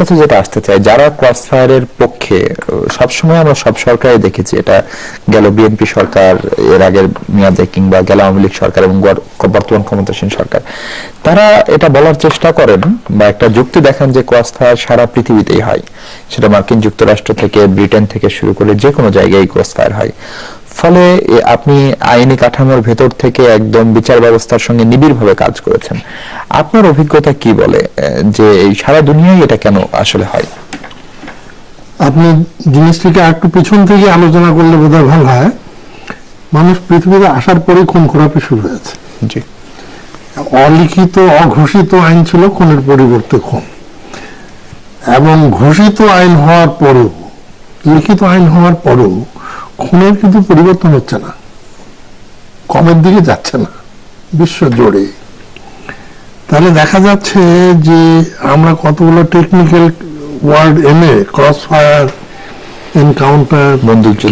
কাছে যেটা আসতে চাই যারা ক্রস ফায়ারের পক্ষে সবসময় আমরা সব সরকারে দেখেছি, এটা গেল বিএনপি সরকার, এর আগের মেয়াদে কিংবা গেল আওয়ামী লীগ সরকার এবং বর্তমান ক্ষমতাসীন সরকার, তারা এটা বলার চেষ্টা করেন বা একটা যুক্তি দেখান যে ক্রস ফায়ার সারা পৃথিবীতেই হয়। সেটা মার্কিন যুক্তরাষ্ট্র থেকে, ব্রিটেন থেকে শুরু করে যে কোনো জায়গায় ক্রস ফায়ার হয়। ফলে আপনি আইনি কাঠামোর ভেতর থেকে একদম বিচার ব্যবস্থার সঙ্গে নিবিড়ভাবে কাজ করেছেন। আপনার অভিজ্ঞতা কি বলে যে এই সারা দুনিয়ায় এটা কেন আসলে হয়? আপনি জিনিসটিকে একটু পিছন থেকে আলোচনা করলে বোধহয় ভালো হয়। মানুষ পৃথিবীতে আসার পরে খুন খোরাপি শুরু হয়েছে জি। অলিখিত অঘোষিত আইন ছিল খুনের পরিবর্তে খুন। এবং ঘোষিত আইন হওয়ার পরেও লিখিত আইন হওয়ার পরেও খুনের কিন্তু পরিবর্তন হচ্ছে না। কমের দিকে যাচ্ছে না। বিশ্ব জুড়ে তাহলে দেখা যাচ্ছে যে আমরা কতগুলো টেকনিক্যাল ওয়ার্ড এনে ক্রস ফায়ার এনকাউন্টার।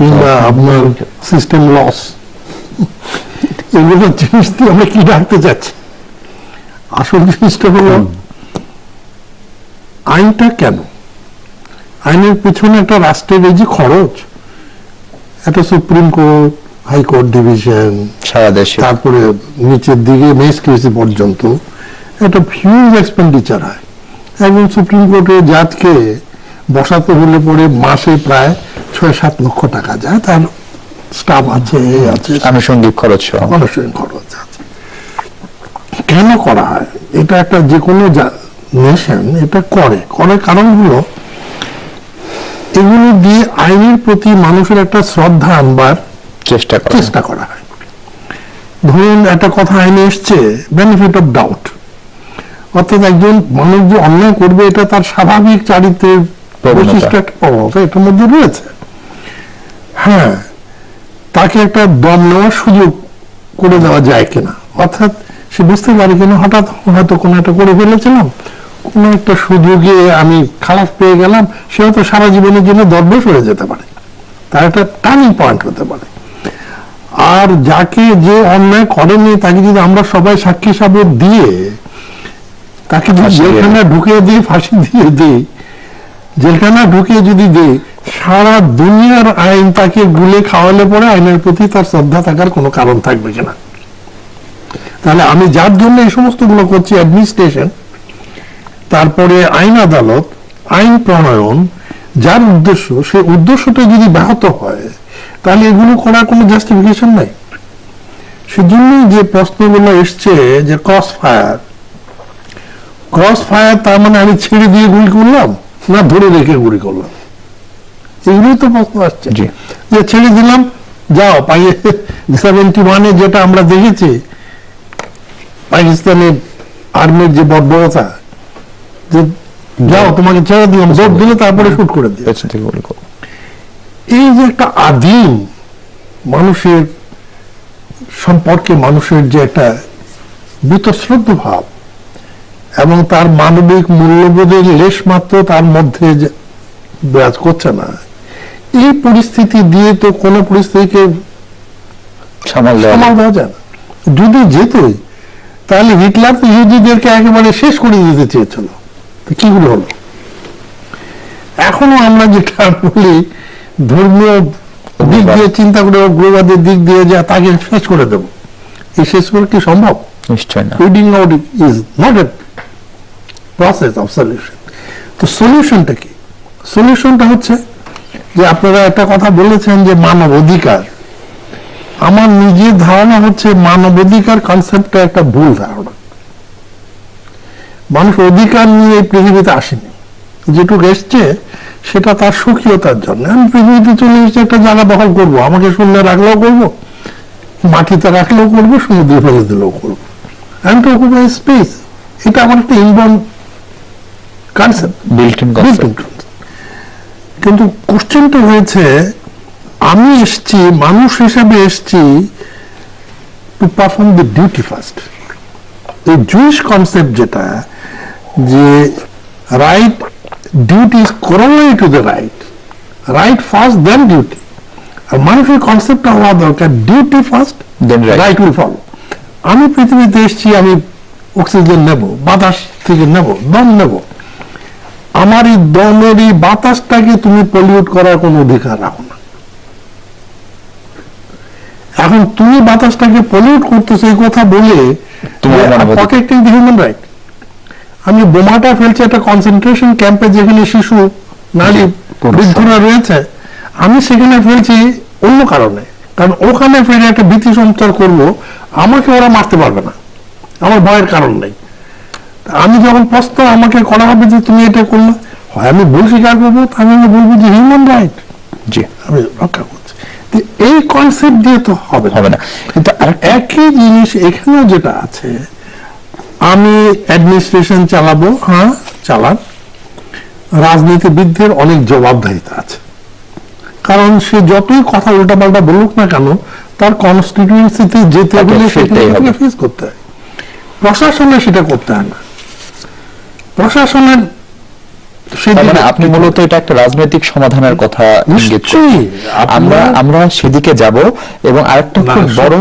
কিংবা আপনার সিস্টেম লস এগুলো জিনিস দিয়ে আমরা কি ডাকতে চাচ্ছি আসল জিনিসটা হলো আইনটা কেন? আইনের পিছনে একটা রাষ্ট্রের এই যে খরচ একটা Supreme Court High Court division সারা দেশে। তারপরে নিচের দিকে মেসক্রেসি পর্যন্ত একটা হিউজ এক্সপেন্ডিচার হয়। একজন সুপ্রিম কোর্টের জাজকে বসাতে হলে পরে মাসে প্রায় ছয় সাত লক্ষ টাকা যায়। তার স্টাফ আছে আছে। আনুষঙ্গিক খরচ মানুষের খরচ আছে। কেন করা হয়? এটা একটা যে কোনো নেশন এটা করে। করার কারণ হলো এগুলো দিয়ে আইনের প্রতি মানুষের একটা শ্রদ্ধা আনবার চেষ্টা চেষ্টা করা হয়। ধরুন একটা কথা আইনে এসছে বেনিফিট অফ ডাউট অর্থাৎ একজন মানুষ যে অন্যায় করবে এটা তার স্বাভাবিক চারিত্রের। বৈশিষ্ট্য একটা প্রবণতা এটার মধ্যে রয়েছে। হ্যাঁ তাকে একটা দম নেওয়ার সুযোগ করে দেওয়া যায় কিনা? অর্থাৎ সে বুঝতে পারে কিনা হঠাৎ হয়তো কোনো একটা করে ফেলেছিলাম কোনো একটা সুযোগে আমি খারাপ পেয়ে গেলাম সে হয়তো সারা জীবনের জন্য দরবেশ হয়ে যেতে পারে। তার একটা টার্নিং পয়েন্ট হতে পারে। আর যাকে যে অন্যায় করেনি তাকে যদি আমরা সবাই সাক্ষী সাবত দিয়ে তাকে যদি জেলখানা ঢুকিয়ে দিয়ে ফাঁসি দিয়ে দিই জেলখানা ঢুকিয়ে যদি দিই সারা দুনিয়ার আইন তাকে গুলে খাওয়ালে পরে আইনের প্রতি তার শ্রদ্ধা থাকার কোনো কারণ থাকবে কিনা? তাহলে আমি যার জন্য এই সমস্তগুলো করছি অ্যাডমিনিস্ট্রেশন তারপরে আইন আদালত আইন প্রণয়ন যার উদ্দেশ্য সেই উদ্দেশ্যটা যদি ব্যাহত হয় তাহলে এগুলো করার কোনো জাস্টিফিকেশন নাই। সেজন্যই যে প্রশ্নগুলো এসছে যে ক্রস ফায়ার ক্রস ফায়ার তার মানে আমি ছেড়ে দিয়ে গুলি করলাম না ধরে রেখে গুলি করলাম? এগুলোই তো প্রশ্ন আসছে। যে ছেড়ে দিলাম যাও পাইয়ে সেভেন্টি ওয়ানে যেটা আমরা দেখেছি পাকিস্তানের আর্মির যে বর্বরতা যে যাও তোমাকে ছেড়ে দিলাম জোর দিলে তারপরে শুট করে করব। এই যে একটা আদিম মানুষের সম্পর্কে মানুষের যে একটা বীতশ্রদ্ধ ভাব এবং তার মানবিক মূল্যবোধের লেশ মাত্র তার মধ্যে বিরাজ করছে না এই পরিস্থিতি দিয়ে তো কোনো পরিস্থিতিকে সামাল সামাল দেওয়া যায় না। যদি যেতই তাহলে হিটলার তো ইহুদিদেরকে একেবারে শেষ করে দিতে চেয়েছিল। তো কি হলো? এখনও আমরা যেটা বলি ধর্মীয় দিক দিয়ে চিন্তা করে উগ্রবাদের দিক দিয়ে যা তাকে শেষ করে দেব। এই শেষ করে কি সম্ভব? নিশ্চয় না। Out is not a process of solution তো সলিউশনটা কি? সলিউশনটা হচ্ছে যে আপনারা একটা কথা বলেছেন যে মানব অধিকার। আমার নিজের ধারণা হচ্ছে মানব অধিকার কনসেপ্টটা একটা ভুল ধারণা। মানুষ অধিকার নিয়ে এই পৃথিবীতে আসেনি। যেটুকু এসছে সেটা তার সুখীয়তার জন্য। আমি পৃথিবীতে চলে এসেছি একটা জায়গা দখল করব। আমাকে শূন্য রাখলেও করব মাটিতে রাখলেও করব সমুদ্রে ফেলে দিলেও করব। and to occupy space. এটা আমার একটা ইনবর্ন কনসেপ্ট বিল্ট ইন কিন্তু কোশ্চেনটা হয়েছে আমি এসছি মানুষ হিসেবে এসছি to perform the duty first এই জুইশ কনসেপ্ট যেটা যে right duty is corollary to the right right first then duty আর মানুষের কনসেপ্টটা হওয়া দরকার duty first right. Right will follow আমি পৃথিবীতে এসেছি আমি অক্সিজেন নেব বাতাস থেকে নেব দম নেব। আমার এই দমের এই বাতাসটাকে তুমি পলিউট করার কোনো অধিকার রাখো না। এখন তুমি বাতাসটাকে পলিউট করতেছো এই কথা বলে তোমার মানবাধিকার। প্রটেক্টিং হিউম্যান রাইট আমি বোমাটা ফেলছি একটা কনসেন্ট্রেশন ক্যাম্পে যেখানে শিশু নারী বৃদ্ধরা রয়েছে আমি সেখানে ফেলছি অন্য কারণে। কারণ ওখানে ফেলে একটা ভীতি সঞ্চার করব আমাকে ওরা মারতে পারবে না। আমার ভয়ের কারণ নেই। আমি যখন প্রশ্ন আমাকে করা হবে যে তুমি এটা করলে হয় আমি ভুল স্বীকার করব আমি আমি বলব যে হিউম্যান রাইট জি। আমি রক্ষা এই কনসেপ্ট দিয়ে তো হবে হবে না। কিন্তু একই জিনিস এখানেও যেটা আছে আমি অ্যাডমিনিস্ট্রেশন চালাবো হ্যাঁ। চালান। রাজনীতিবিদদের অনেক জবাবদাহিতা আছে। কারণ সে যতই কথা উল্টাপাল্টা বলুক না কেন তার কনস্টিটিউয়েন্সিতে যেতে হলে হবে। ফেস করতে হয়। প্রশাসনে সেটা করতে হয় না। প্রশাসনের মানে আপনি মূলত এটা একটা রাজনৈতিক সমাধানের কথা। আমরা আমরা সেদিকে যাব এবং আরেকটা খুব বড়